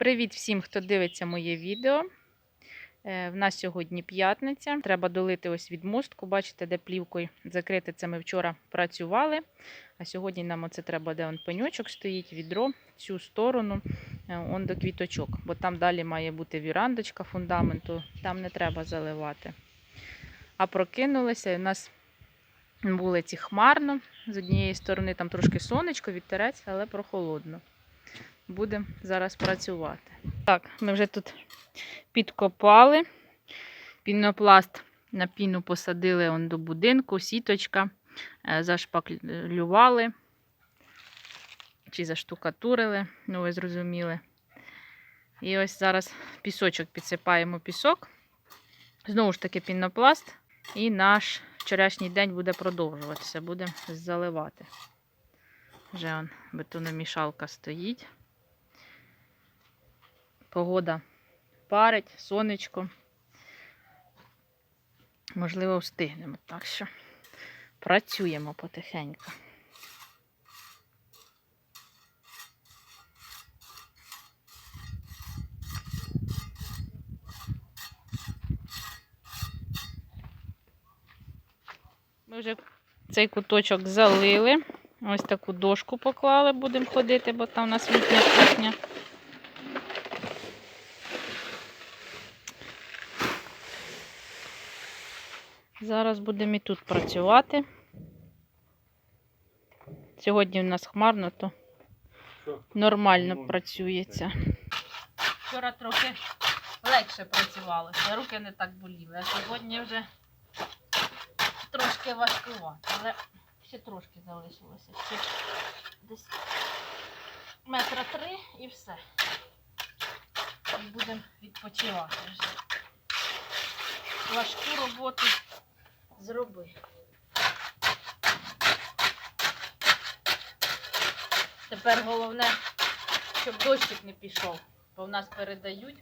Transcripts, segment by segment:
Привіт всім, хто дивиться моє відео. Е, В нас сьогодні п'ятниця. Треба долити ось відмостку. Бачите, де плівкою закрити це ми вчора працювали. А сьогодні нам оце треба, де он пеньочок стоїть, відро, цю сторону, е, он до квіточок. Бо там далі має бути вірандочка фундаменту, там не треба заливати. А прокинулися, і у нас на вулиці хмарно. З однієї сторони там трошки сонечко, вітерець, але прохолодно. Будемо зараз працювати. Так, ми вже тут підкопали. Пінопласт на піну посадили он до будинку, сіточка, е, зашпаклювали чи заштукатурили, ну ви зрозуміли. І ось зараз пісочок підсипаємо пісок. Знову ж таки, пінопласт. І наш вчорашній день буде продовжуватися, будемо заливати. Вже он бетономішалка стоїть. Погода парить, сонечко. Можливо, встигнемо. Так що працюємо потихеньку. Ми вже цей куточок залили. Ось таку дошку поклали, будемо ходити, бо там у нас літня кухня. Зараз будемо і тут працювати. Сьогодні в нас хмарно, то нормально працюється. Вчора трохи легше працювалося, руки не так боліли, а сьогодні вже трошки важкувато, але ще трошки залишилося. Ще десь метра три і все. І будемо відпочивати вже. Важку роботу зроби. Тепер головне, щоб дощик не пішов, бо в нас передають,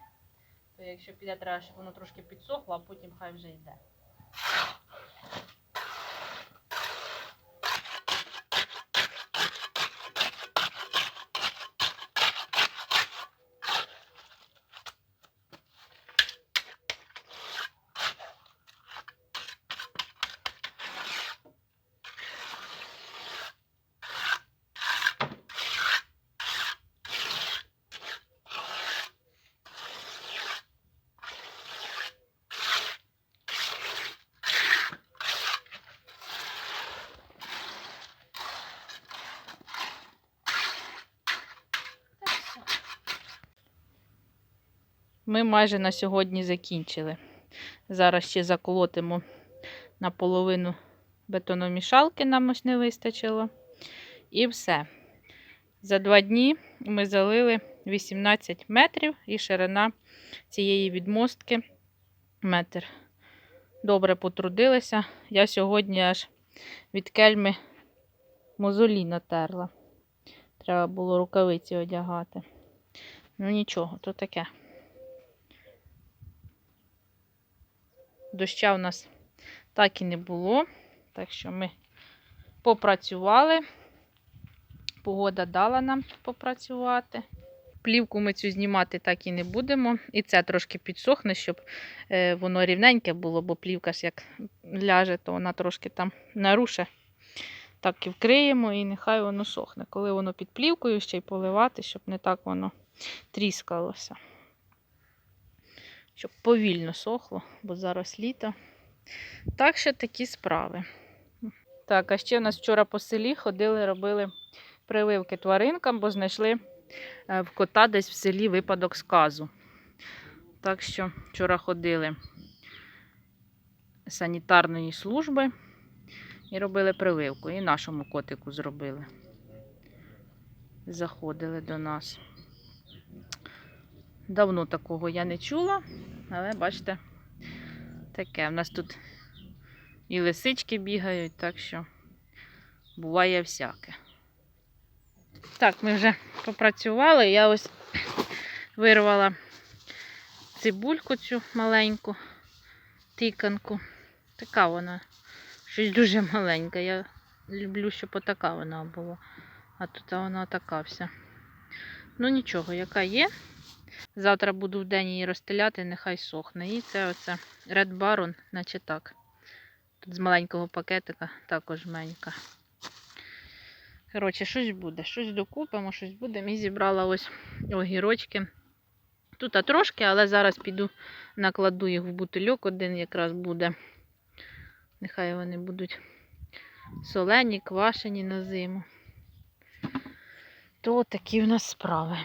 то якщо піде, треба, щоб воно трошки підсохло, а потім хай вже йде. Ми майже на сьогодні закінчили. Зараз ще заколотимо наполовину бетономішалки, нам ось не вистачило. І все. За два дні ми залили 18 метрів і ширина цієї відмостки метр. Добре потрудилися. Я сьогодні аж від кельми мозолі натерла. Треба було рукавиці одягати. Ну нічого, то таке. Доща у нас так і не було. Так що ми попрацювали. Погода дала нам попрацювати. Плівку ми цю знімати так і не будемо. І це трошки підсохне, щоб е, воно рівненьке було, бо плівка ж як ляже, то вона трошки там наруше. Так і вкриємо, і нехай воно сохне. Коли воно під плівкою, ще й поливати, щоб не так воно тріскалося. Щоб повільно сохло, бо зараз літо. Так що такі справи. Так, а ще в нас вчора по селі ходили, робили прививки тваринкам, бо знайшли е, в кота десь в селі випадок сказу. Так що вчора ходили санітарної служби і робили прививку. І нашому котику зробили. Заходили до нас. Давно такого я не чула, але бачите, таке. У нас тут і лисички бігають, так що буває всяке. Так, ми вже попрацювали. Я ось вирвала цибульку цю маленьку, тиканку. Така вона, щось дуже маленька. Я люблю, щоб отака вона була. А тут вона така вся. Ну нічого, яка є. Завтра буду в день її розстеляти, нехай сохне. І це оце Red Baron, наче так. Тут з маленького пакетика також менька. Коротше, щось буде, щось докупимо, щось будемо. І зібрала ось огірочки. Тут а трошки, але зараз піду накладу їх в бутильок, один якраз буде. Нехай вони будуть солені, квашені на зиму. То такі в нас справи.